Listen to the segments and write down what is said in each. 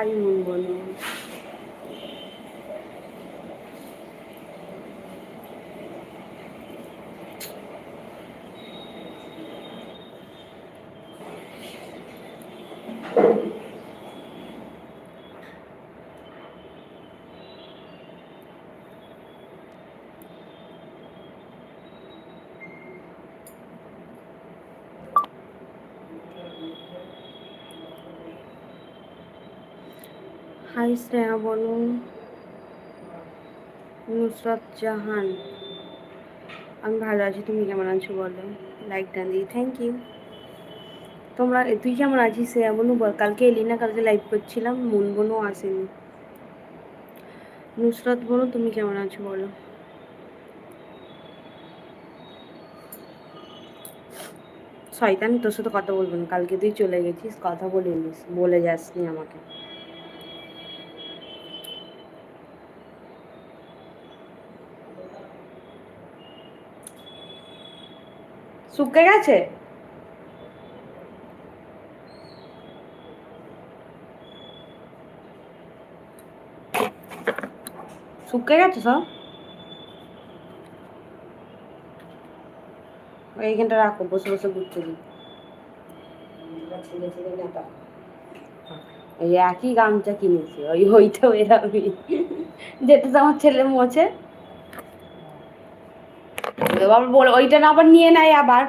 High মুন বনু hi Sneha বনু নুসরত জাহান। আমি ভালো আছি, তুমি কেমন আছো বলো? লাইক ডান দিই থ্যাংক ইউ তোমরা, তুই কেমন আছিস, শ্রেয়া বনু? বল, কালকে এলি না? কালকে লাইভ করছিলাম, মন বনু আসেনি। নুসরত বনু, তুমি কেমন আছো বলো? শয়তান, তোর সাথে কথা বলব না। কালকে তুই চলে গেছিস, কথা বলে নিস বলে যাসনি আমাকে। শুকে গেছে? শুকে গেছে সব? এইখানটা রাখো, বসে বসে ঘুরতে দিই একই গামছা কিনেছি, ওই ওইটা এরকমই। যেটা আমার ছেলে মোছে। আবার বল, ওইটা আবার নিয়ে নেয় আবার।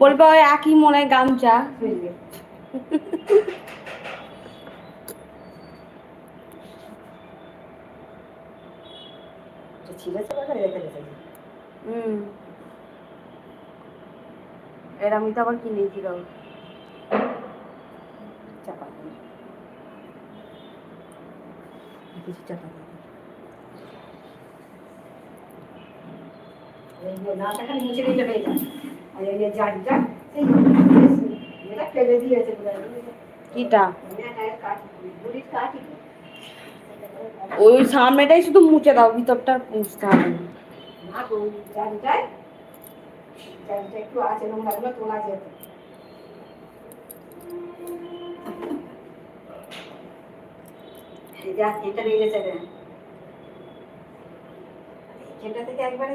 বলবে ওই একই মনে গামছা। হুম। তো আবার কিনেছিলাম। চাপা কিছু চাপা নাটাখানি মুছে দিতে পেয়ে যান আর এই যে জারটা সেই এটা ফেলে দিয়েছে কিটা কাঠ বুড়ির কাঠই ওই সামনেটাই শুধু মুছে দাও ভিতরটা মুছতে হবে না না গো জারটায় জারটা একটু আছে নোংরাগুলো তোলা যেত এই যা এটা নিয়ে গেছে রে এটা থেকে একবারে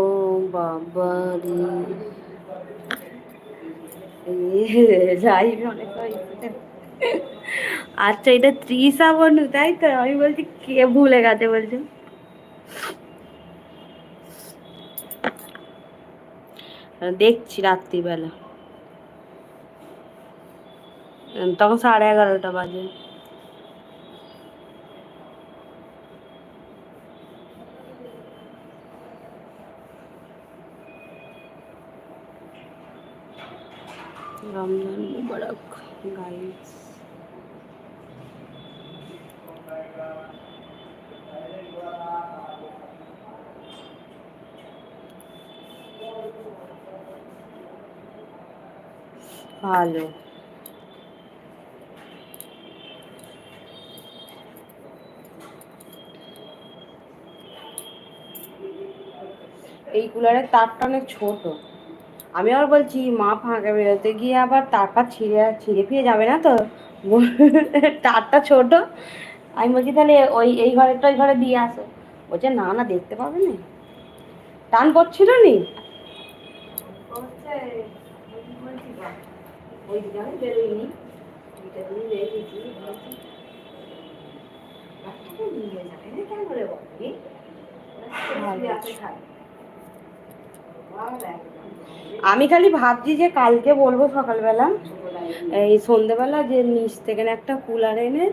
ও বাবা রে যাই আচ্ছা এটা ত্রিশা তাই তো? আমি বলছি, কে ভুলে গেছে বলছে? দেখছি রাত্রিবেলা। তখন সাড়ে এগারোটা বাজে। রমজান মুবারক গাইস ভালো। এই কুলারের তারটা অনেক ছোট। আমি আবার বলছি মা ফাঁকা বেরোতে গিয়ে আবার তারটা ছিঁড়ে ছিঁড়ে ফিরে যাবে না তো? তারটা ছোট। আমি বলছি তাহলে ওই এই ঘরেরটা ওই ঘরে দিয়ে আসো। বলছে না না দেখতে পাবে না। টান পড়ছিল নি? ওই দিকে আমি খালি ভাবছি যে কালকে বলব সকালবেলা, এই সন্ধেবেলা যে নিচ থেকে একটা কুলার এনে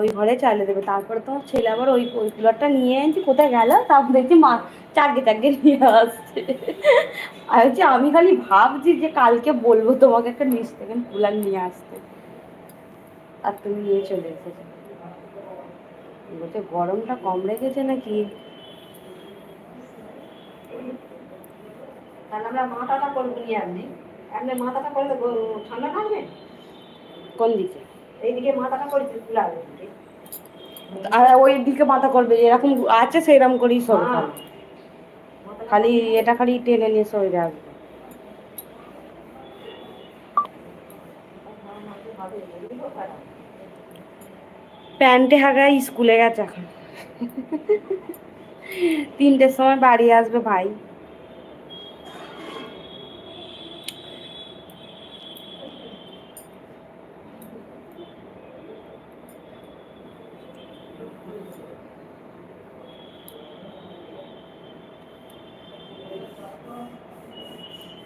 ওই ঘরে চালিয়ে দেবে। তারপরে তোমার ছেলে আবার ওই ওই কুলারটা নিয়ে এনেছি, কোথায় গেল? তারপর দেখছি মা চারগে চারগে নিয়ে আসছে। আর হচ্ছে আমি খালি ভাবছি যে কালকে বলব তোমাকে একটা নিচ থেকে কুলার নিয়ে আসতে। আর তুমি নিয়ে চলে এসেছ। বলছে, গরমটা কম রেখেছে নাকি? তাহলে আমরা মাথাটা করব নিয়ে আপনি আপনি মাথাটা করলে ঠান্ডা থাকবে? কোন দিকে? এইদিকে মাথাটা করেছি খোলা আর ওই দিকে মাথা করবে যেরকম আছে সেরকম করেই সরো হ্যাঁ। খালি। এটা খালি টেনে নিয়ে সরে রাখবে প্যান্টে হাগায় স্কুলে গেছে এখন। তিনটের সময় বাড়ি আসবে ভাই।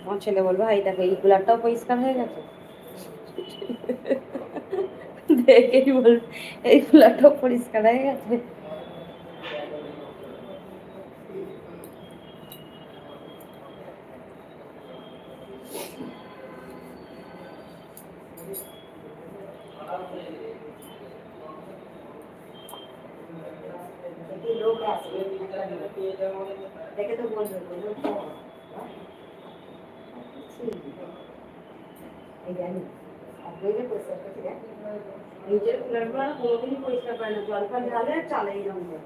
আমার ছেলে বলবে ভাই দেখো, এই কুলারটাও পরিষ্কার হয়ে গেছে? দেখেই বলবে এই কুলারটাও পরিষ্কার হয়ে গেছে দেখি লোক আছে দেখে তো বলবে বলবে তো, হ্যাঁ? এই জানি আর বইলে পরিষ্কার করছি দেখ কোনোদিনই পরিষ্কার করে না, জল ফল ঢালে চালে করে।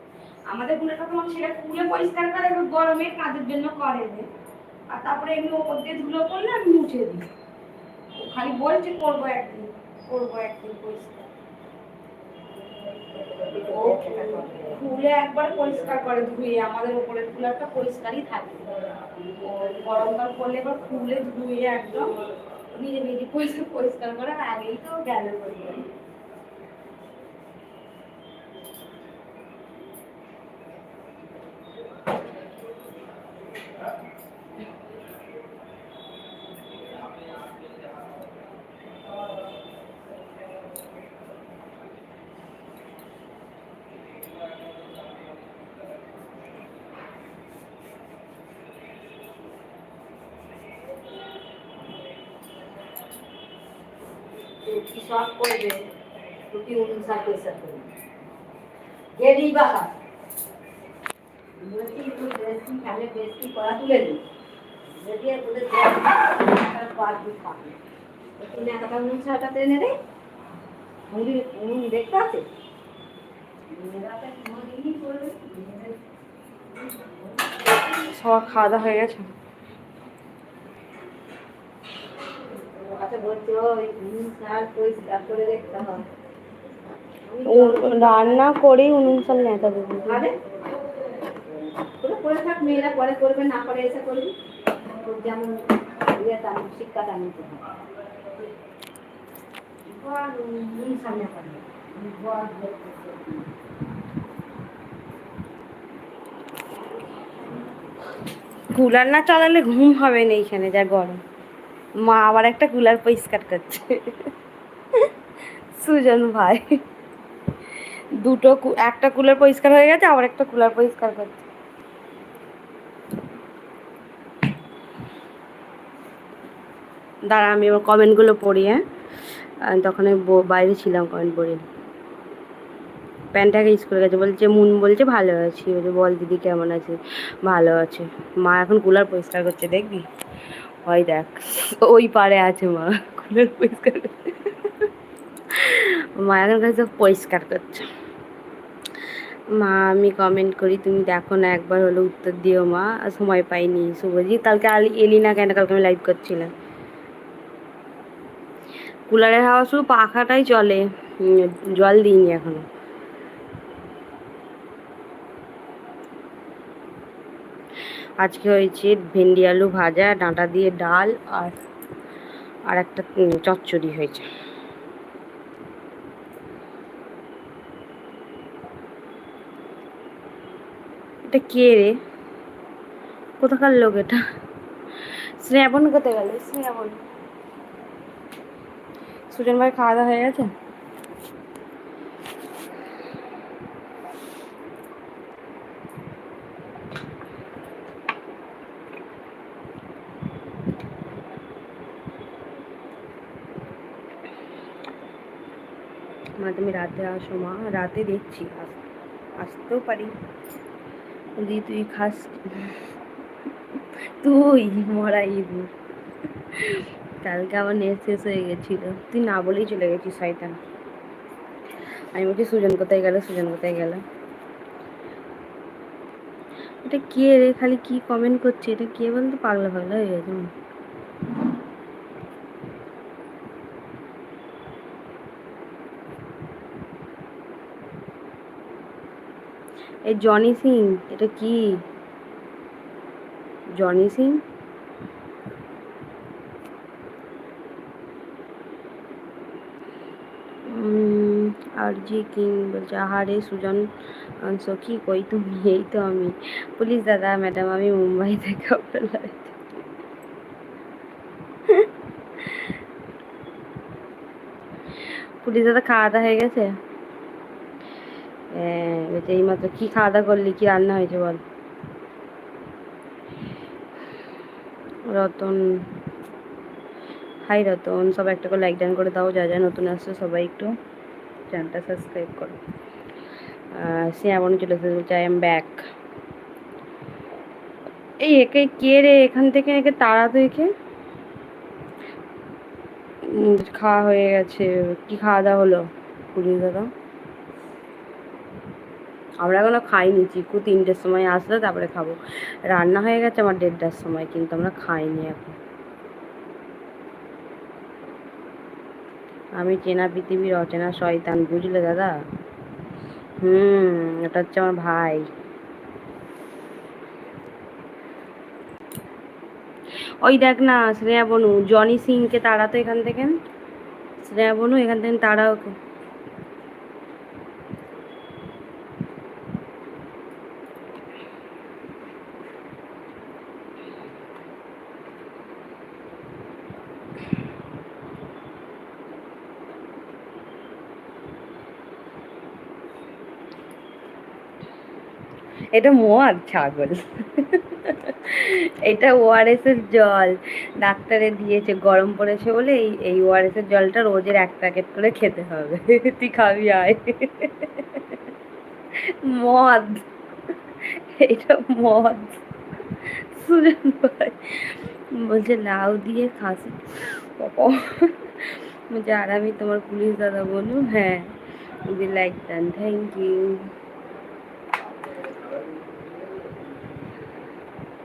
আমাদের কুলারটা তোমার সেটা খুলে পরিষ্কার করে এবং গরমে কাজের জন্য করে নে। আর তারপরে এমনি ওপর দিয়ে ধুলো করলে আমি মুছে দিই খালি বলছে, করব একদিন করব একদিন পরিষ্কার ও খুলে একবার পরিষ্কার করে ধুয়ে, আমাদের উপরের একটা পরিষ্কারই থাকে। গরমকাল করলে এবার খুলে ধুয়ে একদম নিজে নিজে পরিষ্কার পরিষ্কার করে আগেই তো গেল পরিষ্কার রুটি সব করবে রুটি অনুসার পয়সা করবে গেলি বাবা এতটা অনুসারটা টেনে দে। মুড়ি উনুন দেখতে আছে? সবার খাওয়া দাওয়া হয়ে গেছে। বলছি ওই সার পরিষ্কার করে দেখতে রান্না করেই উনুন সাল নেতা দেবো। করে থাক মেয়েরা পরে করবে না করে এসে করবি। যেমন উম, সামনে কুলার না চালালে ঘুম হবে না এইখানে যা গরম। মা আবার একটা কুলার পরিষ্কার করছে। সুজন ভাই। দুটো একটা কুলার পরিষ্কার হয়ে গেছে, আবার একটা কুলার পরিষ্কার করছে। দাঁড়া, আমি এবার কমেন্টগুলো পড়ি হ্যাঁ? তখন আমি বাইরে ছিলাম কমেন্ট পড়ি। প্যান্টটাকে স্কুলে গেছে, বলছে, মুন বলছে, ভালো আছি। বল দিদি কেমন আছে ভালো আছে। মা এখন কুলার পরিষ্কার করছে, দেখবি? ওই দেখ। ওই পারে আছে মা। কুলার পরিষ্কার মা এখন কাছে পরিষ্কার করছে। মা, আমি কমেন্ট করি, তুমি দেখো না, একবার হলো উত্তর দিও মা। সময় পাইনি, শুভজিৎ, কালকে এলি না কেন, কালকে আমি লাইভ করছিলাম। কুলারের হাওয়া শুধু পাখাটাই চলে। জল দিইনি এখনও। আজকে হয়েছে ভেন্ডি আলু ভাজা, ডাঁটা দিয়ে ডাল আর আর একটা চচ্চড়ি হয়েছে। এটা কে রে? কোথাকার লোক এটা? শ্রেয়াবন কোথায় গেল? শ্রেয়াবন। সুজন ভাই খাওয়া দাওয়া হয়ে গেছে মা তুমি রাতে আসো মা, রাতে দেখছি, আস- আসতেও পারি। যদি তুই খাস তুই মরা ইঁদুর। কালকে আমার নেট শেষ হয়ে গেছিল। তুই না বলেই চলে গেছিস, শয়তান। আমি বলছি, সুজন কোথায় গেল, সুজন কোথায় গেল? এটা কে রে? খালি কি কমেন্ট করছে? এটা কে বলতো? পাগলা পাগলা হয়ে গেছে। এই জনি সিং, এটা কি? জনি সিং? আর জি কিং বলছে, আহারে সুজন সখী কই তুমি? এই তো আমি। পুলিশ দাদা, ম্যাডাম, আমি মুম্বাই থেকে আপনার পুলিশ দাদা, খাওয়া দাওয়া হয়ে গেছে? এইমাত্র কি খাওয়া দাওয়া করলি? কি রান্না হয়েছে বল? রতন। হাই রতন, সব একটা করে লাইক ডান করে দাও, যা যা নতুন আসছে সবাই একটু চ্যানেলটা সাবস্ক্রাইব করো। সে এমন চলে এসেছে, বলছে আই এম ব্যাক এই একে কে রে? এখান থেকে একে তাড়া তো একে? খাওয়া হয়ে গেছে। কি খাওয়া দাওয়া হলো? পুলিশ দাদা? আমরা এখনও খাইনি, চিকু তিনটের সময় আসলে, তারপরে খাব। রান্না হয়ে গেছে আমার দেড়টার সময়, কিন্তু আমরা খাইনি এখন। আমি চেনা পৃথিবীর অচেনা শয়তান, বুঝলে দাদা? হুম, এটা হচ্ছে আমার ভাই। ওই দেখ না শ্রেয়া বনু, জনি সিংকে তাড়া তো এখান থেকে? শ্রেয়া বনু, এখান থেকে তাড়া ওকে এটা মদ ছাগল। এটা ওআরএস এর জল। ডাক্তারে দিয়েছে, গরম পড়েছে বলে এই এই ওআরএস এর জলটা রোজের এক প্যাকেট করে খেতে হবে। তুই খাবি, আয়। মদ এটা মদ সুজন ভাই বলছে লাউ দিয়ে খাসি। বলছে, আর আমি তোমার পুলিশ দাদা বলুন হ্যাঁ। লাইক দেন থ্যাংক ইউ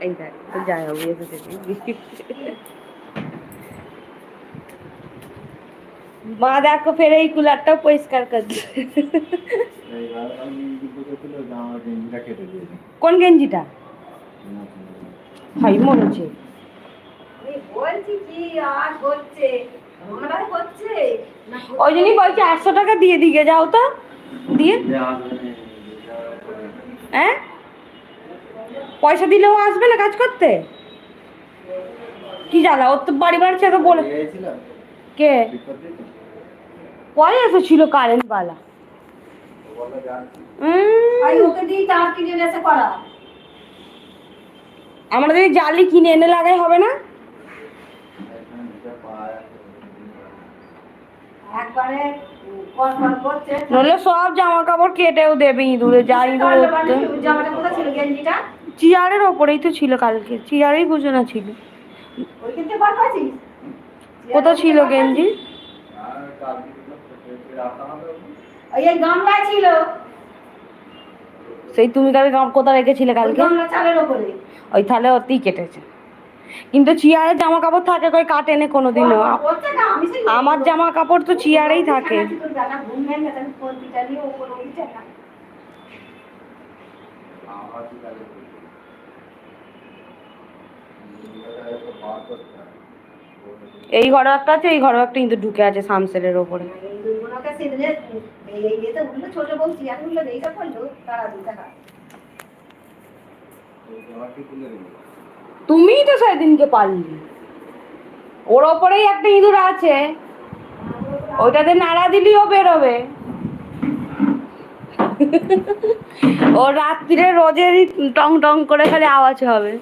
এই দেখ তো যাই হবে এসে থেকে মা দেখো ফের এই কুলারটাও পরিষ্কার করছে কোন গেঞ্জিটা? হাই মনে হচ্ছে এই বলছি কি আর হচ্ছে? আমরা হচ্ছে? না ওই জন্যই বলছি আটশো টাকা দিয়ে দিকে যাও তো। দিয়ে। হ্যাঁ? পয়সা দিলেও আসবে না কাজ করতে? কি জ্বালা? ওর তো বাড়ি বাড়ছে তো বলে কে দিয়েছি। এসেছিল কারেন্ট বালা আমরা যদি জালি কিনে এনে লাগাই হবে না? সব জামা কাপড় কেটেও দেবে ইঁদুরে যা ইঁদুর জামাটা কোথায় ছিল গেঞ্জিটা? চেয়ারের ওপরেই তো ছিল কালকে চেয়ারেই বুঝো ছিল। কোথায় ছিল গেঞ্জি? ছিল সেই তুমি কালকে কোথায় রেখেছিলে কালকে? ওই তাহলে ওতেই কেটেছে। কিন্তু চেয়ারের জামা কাপড় থাকে কই কাটে না কোনোদিনও আমার জামা কাপড় তো চেয়ারেই থাকে। তোর দাদা ঘুম ভেঙে গেছে আমি ফোন পিটা নিয়ে ওপরে উঠছে না আবার কি কালকে করব? এগুলো তো বার করতে হবে। এই ঘরে একটা আছে, এই ঘরে একটা কিন্তু ঢুকে আছে সামসেলের ওপরে। তুমিই তো সেদিনকে পারলি। ওর ওপরেই একটা ইঁদুর আছে। ওইটাতে নাড়া দিলেও বেরোবে। ও রাত্রিরে রোজেরই টং টং করে খালি আওয়াজ হবে।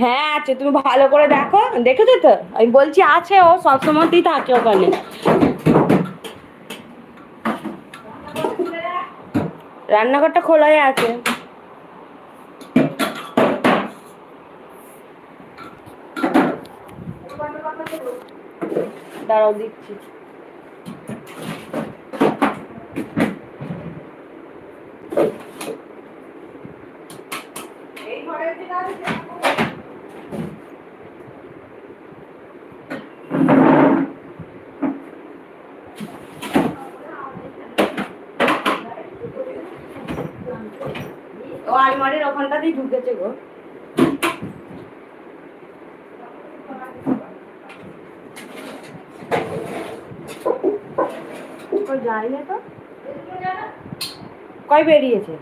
হ্যাঁ আছে, তুমি ভালো করে দেখো। দেখেছ তো? আমি বলছি আছে ও, সবসময়তেই থাকে ওখানে। রান্নাঘরটা খোলাই আছে। দাঁড়াও, দিচ্ছি। ও আলমারির ওখানটাতেই ঢুকেছে গো। কই না তো? কয় বেরিয়েছে?